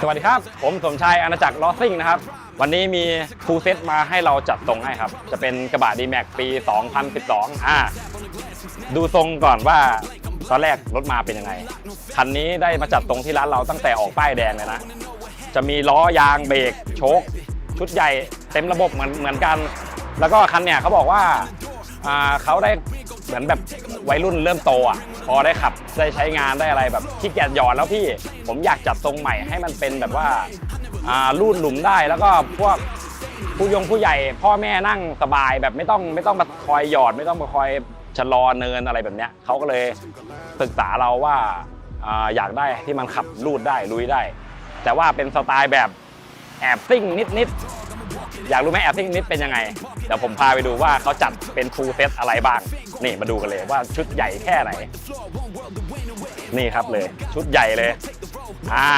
สวัสดีครับ ผมสมชายอาณาจักรลอสซิ่งนะครับ วันนี้มีฟูเซตมาให้เราจัดตรงให้ครับ จะเป็นกระบะ d m a x ปี 2012 อ่า ดูทรงก่อนว่าตอนแรกรถมาเป็นยังไง คันนี้ได้มาจัดตรงที่ร้านเราตั้งแต่ออกป้ายแดงเลยนะ จะมีล้อยางเบรกโชค ชุดใหญ่เต็มระบบเหมือนเหมือนกัน แล้วก็คันเนี่ยเขาบอกว่าอ่าเขาได้ เหมือนแบบวัยรุ่นเริ่มโตอะ พอได้ขับได้ใช้งานได้อะไรแบบขี้เกียจหยอดแล้วพี่ ผมอยากจัดทรงใหม่ให้มันเป็นแบบว่าอ่าลูดหลุมได้แล้วก็พวกผู้ยงผู้ใหญ่ พ่อแม่นั่งสบายแบบไม่ต้องไม่ต้องมาคอยหยอด ไม่ต้องมาคอยชะลอเนินอะไรแบบเนี้ยเขาก็เลยปรึกษาเราว่าอ่าอยากได้ที่มันขับลูดได้ลุยได้ แต่ว่าเป็นสไตล์แบบแอบซิ่งนิดๆ อยากรู้ไหมแอบซิ่งนิดเป็นยังไง เดี๋ยวผมพาไปดูว่าเขาจัดเป็นฟูลเซตอะไรบ้าง นี่มาดูกันเลยว่าชุดใหญ่แค่ไหน นี่ครับเลยชุดใหญ่เลย อ่า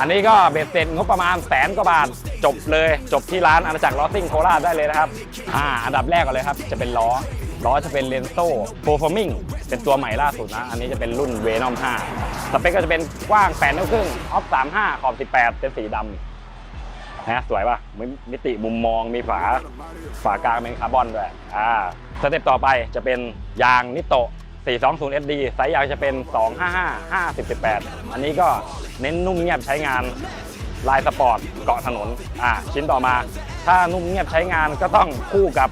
อันนี้ก็เบ็ดเสร็จงบประมาณแสนกว่าบาท จบเลย จบที่ร้านอาณาจักรล้อซิ่งโคราชได้เลยนะครับ อ่า อันดับแรกก่อนเลยครับ จะเป็นล้อ ล้อจะเป็นเลนโซ่โปรฟอร์มิงเป็นตัวใหม่ล่าสุดนะ อันนี้จะเป็นรุ่นเวนอม5สเปคก็จะเป็นกว้าง8นิ้วครึ่งออฟ35ขอบ18 เป็นสีดำ นะสวยป่ะมิมิติมุมมองมีฝาฝากลางเป็นคาร์บอนด้วยอ่าสเต็ปต่อไปจะเป็นยางนิโตะ 420 SD ไซส์ยางจะเป็น 255 50 18 อันนี้ก็เน้นนุ่มเงียบใช้งานลายสปอร์ตเกาะถนนอ่าชิ้นต่อมา ถ้านุ่มเงียบใช้งานก็ต้องคู่กับ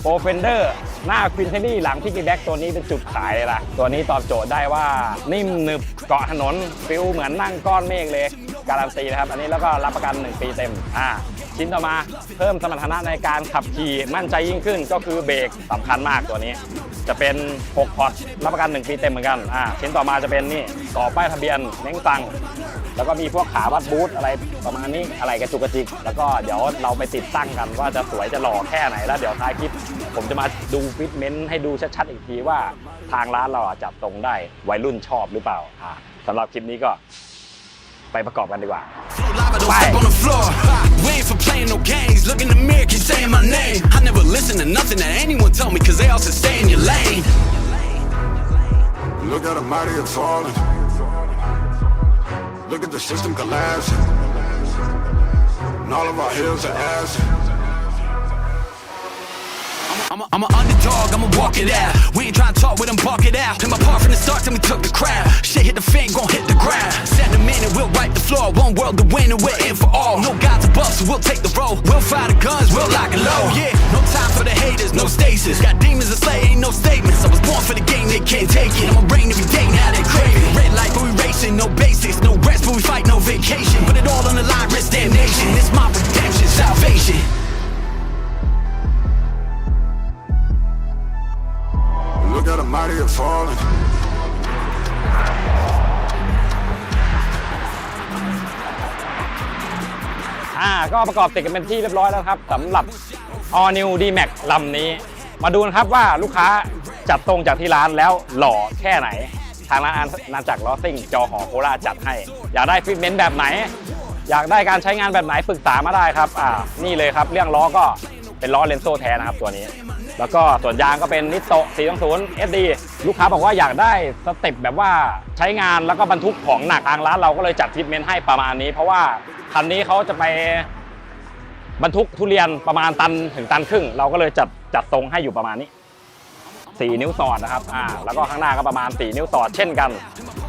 โปรเฟนเดอร์หน้าควินเทนี่หลังพิกกี้แบ็กตัวนี้เป็นจุดขายเลยล่ะ ตัวนี้ตอบโจทย์ได้ว่านิ่มหนึบเกาะถนนฟิลเหมือนนั่งก้อนเมฆเลย การันตีนะครับ อันนี้แล้วก็รับประกัน 1 ปีเต็ม อ่า ชิ้นต่อมาเพิ่มสมรรถนะในการขับขี่มั่นใจยิ่งขึ้นก็คือเบรกสำคัญมากตัวนี้ จะเป็น 6 พอร์ตรับประกัน 1 ปีเต็มเหมือนกัน อ่า ชิ้นต่อมาจะเป็นนี่ต่อป้ายทะเบียนเน้งตังแล้วก็มีพวกขาวัดบูทอะไรประมาณนี้อะไรกระจุกกระจิก แล้วก็เดี๋ยวเราไปติดตั้งกันว่าจะสวยจะหล่อแค่ไหนแล้วเดี๋ยวท้ายคลิป ผมจะมาดูฟิตเมนต์ให้ดูชัดๆอีกทีว่าทางร้านเราอะจัดตรงได้วัยรุ่นชอบหรือเปล่าอ่าสำหรับคลิปนี้ก็ ไปประกอบกันดีกว่า Live, I don't step on the floor. We ain't for playing no games. Look in the mirror, keep saying my name. I never listen to nothing that anyone tell me, cause they all say stay in your lane. Look at the mighty have fallen. Look at the system collapse. And all of our hills are ass. I'm, a, I'm an underdog, I'ma walk it out. We ain't trying to talk with them, bark it out. Play my part from the start till we took the crowd. Shit hit the fan, gon' hit the ground. One world to win, and we're in for all. No gods above, so we'll take the roll. We'll fire the guns, we'll lock it low. Yeah, no time for the haters, no stasis. Got demons to slay, ain't no statements. I was born for the game, they can't take it. I'ma rain every day, now they crave it. Red light, but we racing, no basics. No rest, but we fight, no vacation. Put it all on the line, risk damnation. It's my redemption, salvation. Look at the mighty have fallen. อ่าก็ประกอบติดกันเป็นที่เรียบร้อยแล้วครับสำหรับ All New D Max ลำนี้ มาดูนะครับว่าลูกค้าจัดตรงจากที่ร้านแล้วหล่อแค่ไหน ทางร้านนาณาจักรลอสซิ่ง จอหอโคราชจัดให้ อยากได้ฟิตเมนต์แบบไหน อยากได้การใช้งานแบบไหนปรึกษามาได้ครับอ่านี่เลยครับ เรื่องล้อก็ เป็นล้อเลนโซ่แท้นะครับตัวนี้ แล้วก็ส่วนยางก็เป็นนิโตะ420 SD ลูกค้าบอกว่าอยากได้สเต็ปแบบว่าใช้งานแล้วก็บรรทุกของหนักทางร้านเราก็เลยจัดฟิตเมนต์ให้ประมาณนี้ เพราะว่าคันนี้เขาจะไปบรรทุกทุเรียนประมาณตันถึงตันครึ่ง เราก็เลยจัดจัดทรงให้อยู่ประมาณนี้ 4 นิ้วสอดนะครับอ่าแล้วก็ข้างหน้าก็ประมาณ 4 นิ้วสอดเช่นกัน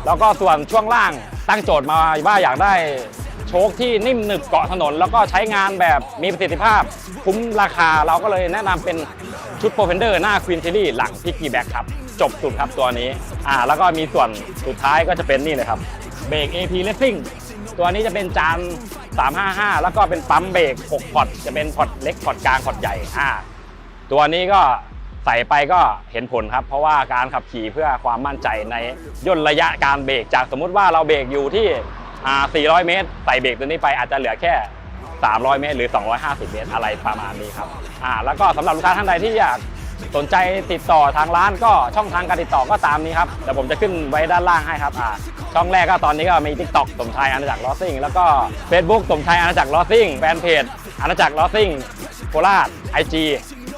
แล้วก็ส่วนช่วงล่างตั้งโจทย์มาว่าอยากได้ โชคที่นิ่มหนึบเกาะถนน แล้วก็ใช้งานแบบมีประสิทธิภาพ คุ้มราคาเราก็เลยแนะนำเป็นชุดโปรเฟนเดอร์หน้าควีนทิลี่หลังพิกกี้แบ็กครับ จบสุดครับตัวนี้ อ่า แล้วก็มีส่วนสุดท้ายก็จะเป็นนี่เลยครับเบรก AP Racing ตัวนี้จะเป็นจาน 355 แล้วก็เป็นปั๊มเบรก6พอร์ตจะเป็นพอร์ตเล็กพอร์ตกลางพอร์ตใหญ่อ่าตัวนี้ก็ใส่ไปก็เห็นผลครับ เพราะว่าการขับขี่เพื่อความมั่นใจในย่นระยะการเบรกจากสมมุติว่าเราเบรกอยู่ที่ 400 เมตร ใส่เบรกตัวนี้ไปอาจจะเหลือแค่ 300 เมตร หรือ 250 เมตร อะไรประมาณนี้ครับอ่าแล้วก็สำหรับลูกค้าท่านใดที่อยากสนใจติดต่อทางร้านก็ช่องทางการติดต่อก็ตามนี้ครับเดี๋ยวผมจะขึ้นไว้ด้านล่างให้ครับอ่าช่องแรกก็ตอนนี้ก็มี TikTok สมชายอาณาจักรลอซิ่งแล้วก็ Facebook สมชายอาณาจักรลอซิ่งแฟนเพจอาณาจักรลอซิ่งโคราช IG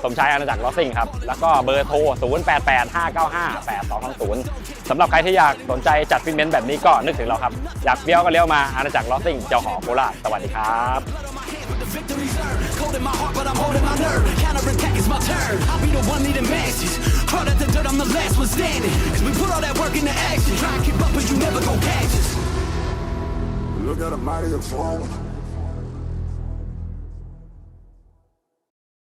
สมชายอาณาจักรลอซิ่งครับแล้วก็เบอร์โทร 0885958220 สำหรับใครที่อยากสนใจจัดฟิตเมนต์แบบนี้ก็นึกถึงเราครับ อยากเบี้ยวก็เลี้ยวมาอาณาจักรลอสซิ่งเจ้าหอโคราชสวัสดีครับ The victory's earned. Cold in my heart, but I'm holding my nerve. Counter attack is my turn. I'll be the one leading masses. Crawl at the dirt, I'm the last one standing. Cause we put all that work into action. Try and keep up, but you never gon' catch us. Look at a mighty throne.